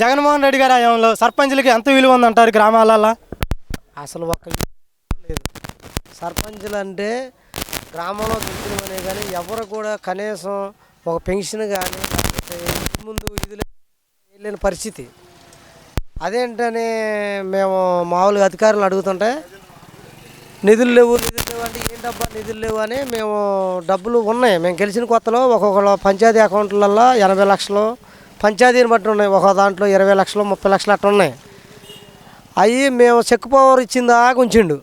జగన్మోహన్ రెడ్డి గారి హయాంలో సర్పంచ్లకి ఎంత విలువ ఉందంటారు గ్రామాలలో అసలు ఒక్క లేదు. సర్పంచులు అంటే గ్రామంలో గెలిచినవనే కానీ ఎవరు కూడా కనీసం ఒక పెన్షన్ కానీ ముందు ఇది వెళ్ళిన పరిస్థితి. అదేంటని మేము మామూలుగా అధికారులు అడుగుతుంటే నిధులు లేవు నిధులు లేవు అంటే ఏంటబ్బా నిధులు లేవు అని మేము డబ్బులు ఉన్నాయి. మేము గెలిచిన కొత్తలో ఒక్కొక్క పంచాయతీ అకౌంట్లలో ఎనభై లక్షలు పంచాయతీని బట్టి ఉన్నాయి. ఒక దాంట్లో ఇరవై లక్షలు ముప్పై లక్షలు అట్లా ఉన్నాయి. అవి మేము చెక్ పవర్ ఇచ్చిందా ఉంచిండు.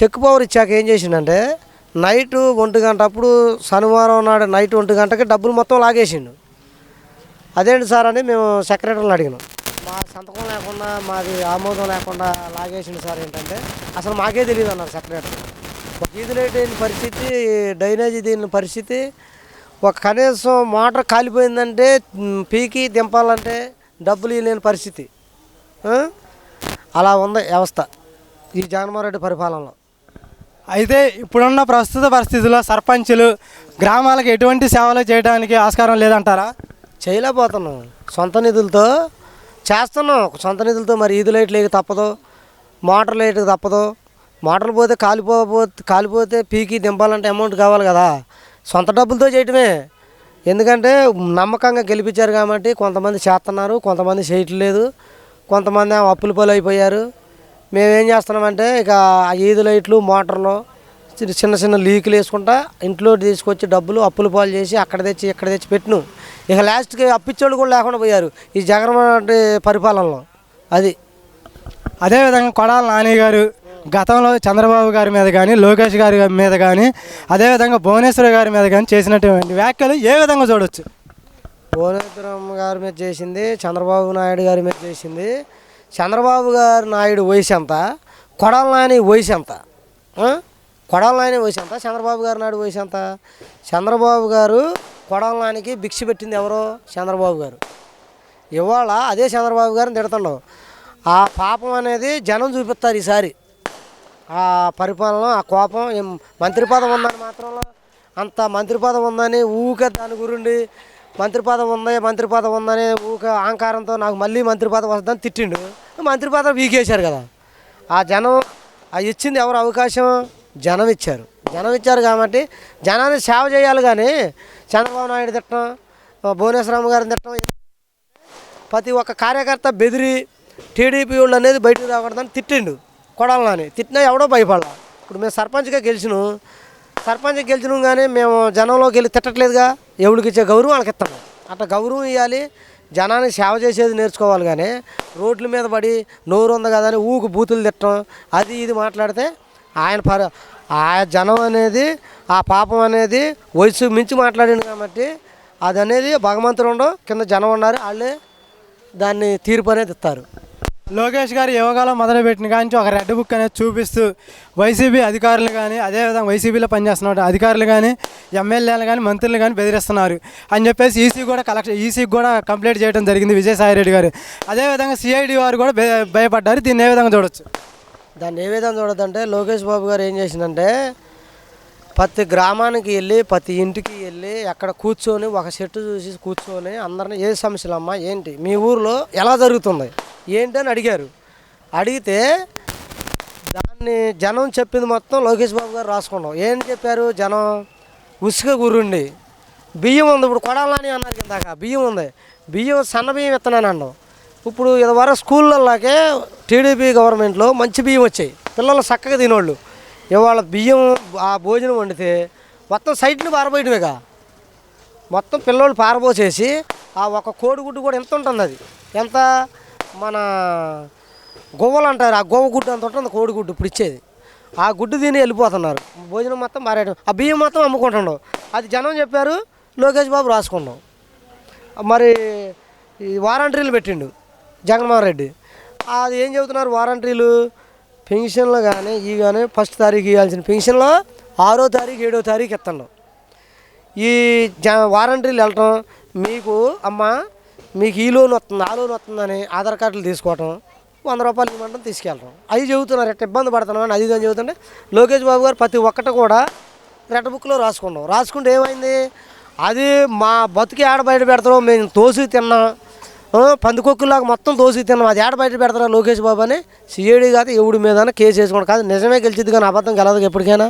చెక్ పవర్ ఇచ్చాక ఏం చేసిండంటే నైట్ ఒంటి గంట అప్పుడు శనివారం నాడు నైట్ ఒంటి గంటకి డబ్బులు మొత్తం లాగేసిండు. అదేంటి సార్ అని మేము సెక్రటరీని అడిగినాం. మా సంతకం లేకుండా మాది ఆమోదం లేకుండా లాగేసిండు సార్ ఏంటంటే అసలు మాకే తెలియదు అన్నారు సెక్రటరీ. ఒక లైట్ అయిన పరిస్థితి డ్రైనేజీ దీని పరిస్థితి ఒక కనీసం మోటార్ కాలిపోయిందంటే పీకి దింపాలంటే డబ్బులు లేని పరిస్థితి? అలా ఉంది వ్యవస్థ ఈ జగన్మోహన్ పరిపాలనలో. అయితే ఇప్పుడున్న ప్రస్తుత పరిస్థితుల్లో సర్పంచులు గ్రామాలకు ఎటువంటి సేవలు చేయడానికి ఆస్కారం లేదంటారా? చేయలేకపోతున్నాం. సొంత నిధులతో చేస్తున్నాం. సొంత నిధులతో మరి ఈదు లైట్ లేక తప్పదు మోటార్ లైట్ తప్పదు. మోటార్లు పోతే కాలిపోతే కాలిపోతే పీకి దింపాలంటే అమౌంట్ కావాలి కదా. సొంత డబ్బులతో చేయటమే. ఎందుకంటే నమ్మకంగా గెలిపించారు కాబట్టి కొంతమంది చేస్తున్నారు కొంతమంది చేయట్లేదు కొంతమంది అప్పుల పలు అయిపోయారు. మేమేం చేస్తున్నామంటే ఇక ఆ ఈదు లైట్లు మోటార్లు చిన్న చిన్న లీకులు వేసుకుంటా ఇంట్లో తీసుకొచ్చి డబ్బులు అప్పుల పాలు చేసి అక్కడ తెచ్చి ఇక్కడ తెచ్చి పెట్టిను. ఇక లాస్ట్కి అప్పిచ్చేవాళ్ళు కూడా లేకుండా పోయారు. ఈ జగన్మోహన్ పరిపాలనలో. అది. అదేవిధంగా కొడాల నాని గారు గతంలో చంద్రబాబు గారి మీద కానీ లోకేష్ గారి మీద కానీ అదేవిధంగా భువనేశ్వర గారి మీద కానీ చేసినటువంటి వ్యాఖ్యలు ఏ విధంగా చూడవచ్చు భువనేశ్వరం గారి మీద చేసింది చంద్రబాబు నాయుడు గారి మీద చేసింది. చంద్రబాబు గారు నాయుడు వయసు ఎంత? కొడాల నాని వయసు ఎంత? ఆ? నాని వయసు ఎంత? చంద్రబాబు గారు నాయుడు వయసు ఎంత? చంద్రబాబు గారు కొడాల నానికి భిక్ష పెట్టింది ఎవరో? చంద్రబాబు గారు. ఇవాళ అదే చంద్రబాబు గారిని తిడుతుండవు ఆ పాపం అనేది జనం చూపిస్తారు ఈసారి. ఆ పరిపాలన ఆ కోపం మంత్రి పదం ఉందని మాత్రంలో అంత మంత్రి పదం ఉందని ఊక దాని గురుండి మంత్రి పదం ఉంది మంత్రి పదం ఉందని ఊక అహంకారంతో నాకు మళ్ళీ మంత్రి పదం వస్తుందని తిట్టిండు. మంత్రి పదం వీకేశారు కదా. ఆ జనం ఆ ఇచ్చింది ఎవరు అవకాశం? జనం ఇచ్చారు. జనం ఇచ్చారు కాబట్టి జనాన్ని సేవ చేయాలి కానీ చంద్రబాబు నాయుడు తిట్టడం భువనేశ్వరరావు గారిని తిట్టడం ప్రతి ఒక్క కార్యకర్త బెదిరి టీడీపీ వాళ్ళు అనేది బయటకు రాకూడదని తిట్టిండు. కొడాలని తిట్టినా ఎవడో భయపడాల. ఇప్పుడు మేము సర్పంచ్గా గెలిచిన సర్పంచ్గా గెలిచినాం కానీ మేము జనంలోకి వెళ్ళి తిట్టట్లేదుగా. ఎవరికి ఇచ్చే గౌరవం వాళ్ళకి ఇస్తాము అట్లా గౌరవం ఇవ్వాలి జనాన్ని సేవ చేసేది నేర్చుకోవాలి కానీ రోడ్ల మీద పడి నోరు ఉంది కదా అని ఊకు బూతులు తిట్టడం అది ఇది మాట్లాడితే ఆయన పర ఆ జనం అనేది ఆ పాపం అనేది వయసు మించి మాట్లాడింది కాబట్టి అది అనేది భగవంతుడు ఉండవు కింద జనం ఉన్నారు. వాళ్ళే దాన్ని తీర్పు అనేది ఇస్తారు. లోకేష్ గారు యోగాలో మొదలుపెట్టిన కానీ ఒక రెడ్ బుక్ అనేది చూపిస్తూ వైసీపీ అధికారులు కానీ అదేవిధంగా వైసీపీలో పనిచేస్తున్న అధికారులు కానీ ఎమ్మెల్యేలు కానీ మంత్రులు కానీ బెదిరిస్తున్నారు అని చెప్పేసి ఈసీ కూడా కలెక్షన్ ఈసీకి కూడా కంప్లైంట్ చేయడం జరిగింది విజయసాయి రెడ్డి గారు. అదేవిధంగా సిఐడి వారు కూడా భయ- భయపడ్డారు. దీన్ని ఏ విధంగా చూడొచ్చు? దాన్ని ఏ విధంగా చూడదంటే లోకేష్ బాబు గారు ఏం చేసిందంటే ప్రతి గ్రామానికి వెళ్ళి ప్రతి ఇంటికి వెళ్ళి అక్కడ కూర్చొని ఒక చెట్టు చూసి కూర్చొని అందరిని ఏ సమస్యలు అమ్మా ఏంటి? మీ ఊర్లో ఎలా జరుగుతుంది? ఏంటి అని అడిగారు. అడిగితే దాన్ని జనం చెప్పింది మొత్తం లోకేష్ బాబు గారు రాసుకున్నాం. ఏం చెప్పారు జనం? ఉసుక గురుండి బియ్యం ఉంది ఇప్పుడు కొడాలని అన్నారు కిందాక బియ్యం ఉంది. బియ్యం సన్న బియ్యం ఇస్తున్నాను అన్నాం. ఇప్పుడు ఇదివరకు స్కూళ్ళల్లాకే టీడీపీ గవర్నమెంట్లో మంచి బియ్యం వచ్చాయి. పిల్లలు చక్కగా తినోళ్ళు ఇవాళ బియ్యం ఆ భోజనం వండితే మొత్తం సైట్ని పారబోయటమేగా. మొత్తం పిల్లలు పారబోసేసి ఆ ఒక కోడిగుడ్డు కూడా ఎంత ఉంటుంది అది ఎంత? మన గువ్వలు అంటారు ఆ గోవ గుడ్డు అంత ఉంటుంది కోడిగుడ్డు ఇప్పుడు ఇచ్చేది. ఆ గుడ్డు తిని వెళ్ళిపోతున్నారు. భోజనం మొత్తం మారేయడం ఆ బియ్యం మొత్తం అమ్ముకుంటున్నాం. అది జనం చెప్పారు లోకేష్ బాబు రాసుకున్నాం. మరి ఈ వారంటీలు పెట్టిండు జగన్మోహన్ రెడ్డి. అది ఏం చెబుతున్నారు వారంటరీలు పెన్షన్లు కానీ ఇవి కానీ ఫస్ట్ తారీఖు ఇవ్వాల్సిన పెన్షన్లో ఆరో తారీఖు ఏడో తారీఖు ఇస్తున్నాం ఈ జ వారంటరీలు వెళ్ళటం మీకు అమ్మ మీకు ఈ లోన్ వస్తుంది ఆ లోన్ వస్తుందని ఆధార్ కార్డులు తీసుకోవటం వంద రూపాయలు ఇవ్వమంటాం తీసుకెళ్ళడం అది చెబుతున్నారు ఎట్ట ఇబ్బంది పడుతున్నాం అని అది అని చెబుతుంటే లోకేష్ బాబు గారు ప్రతి ఒక్కటి కూడా రెడ్ బుక్లో రాసుకున్నాం. రాసుకుంటే ఏమైంది? అది మా బతుకి ఏడ బయట పెడతాం మేము తోసి తిన్నాం. పందికొక్కులాగా మొత్తం తోసి తిన్నాం. అది ఏడ బయట పెడతారా లోకేష్ బాబు అని? సిఐడి కాదు ఎవడి మీద కేసు వేసుకోండి కాదు. నిజమే గెలిచిద్ది కానీ అబద్ధం గెలదు ఎప్పటికైనా.